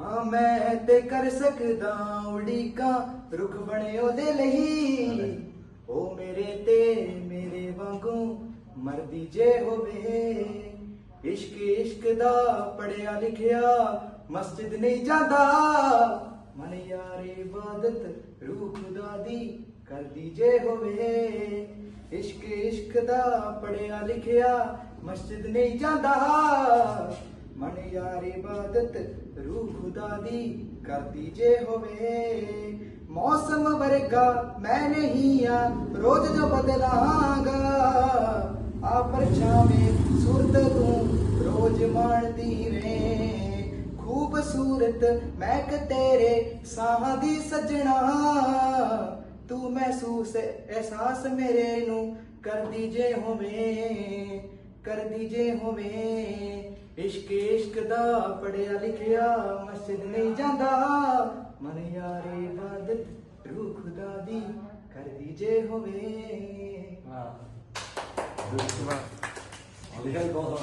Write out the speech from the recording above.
ਹਾਂ ਮੈਂ ਤੇ ਕਰ ਸਕਦਾ ਉਡੀਕਾਂ। ਰੁੱਖ ਬਣੇ ਉਹਦੇ ਲਈ। ਉਹ ਮੇਰੇ ਤੇ ਮੇਰੇ ਵਾਂਗੂ ਮਰਦੀ ਜੇ ਹੋਵੇ। ਇਸ਼ਕ ਇਸ਼ਕ ਦਾ ਪੜਿਆ ਲਿਖਿਆ ਮਸਜਿਦ ਨਹੀਂ ਜਾਂਦਾ। ਮਨ ਯਾਰ ਇਬਾਦਤ ਰੂਹ ਖੁਦਾ ਦੀ ਕਰਦੀ ਜੇ ਹੋਵੇ। ਇਸ਼ਕ ਇਸ਼ਕ ਦਾ ਪੜਿਆ ਲਿਖਿਆ ਮਸਜਿਦ ਨਹੀਂ ਜਾਂਦਾ। ਮਨ ਯਾਰ ਇਬਾਦਤ ਰੂਹ ਖੁਦਾ ਦੀ ਕਰਦੀ ਜੇ ਹੋਵੇ। ਮੌਸਮ ਵਰਗਾ ਮੈਂ ਨਹੀਂ ਆ, ਰੋਜ਼ ਜੋ ਬਦਲਾਂਗਾ। ਆ ਪਰਛਾਵੇਂ ਸੁਰਤ ਤੂੰ ਰੋਜ਼ ਮਾਣਦੀ ਰੇ। ਖੂਬਸੂਰਤ ਮਹਿਕ ਤੇਰੇ ਸਾਹਾਂ ਦੀ ਸਜਣਾ। ਤੂੰ ਮਹਿਸੂਸ ਅਹਿਸਾਸ ਮੇਰੇ ਨੂੰ ਕਰਦੀ ਜੇ ਹੋਵੇ। ਕਰਦੀ ਜੇ ਹੋਵੇ। ਇਸ਼ਕ ਇਸ਼ਕ ਦਾ ਪੜਿਆ ਲਿਖਿਆ ਮਸਜਿਦ ਨਹੀਂ ਜਾਂਦਾ। ਮਨ ਯਾਰ ਇਬਾਦਤ ਰੂਹ ਖੁਦਾ ਦੀ ਕਰਦੀ ਜੇ ਹੋਵੇ। ਵਾਹ ਲਿਖਿਆ ਬਹੁਤ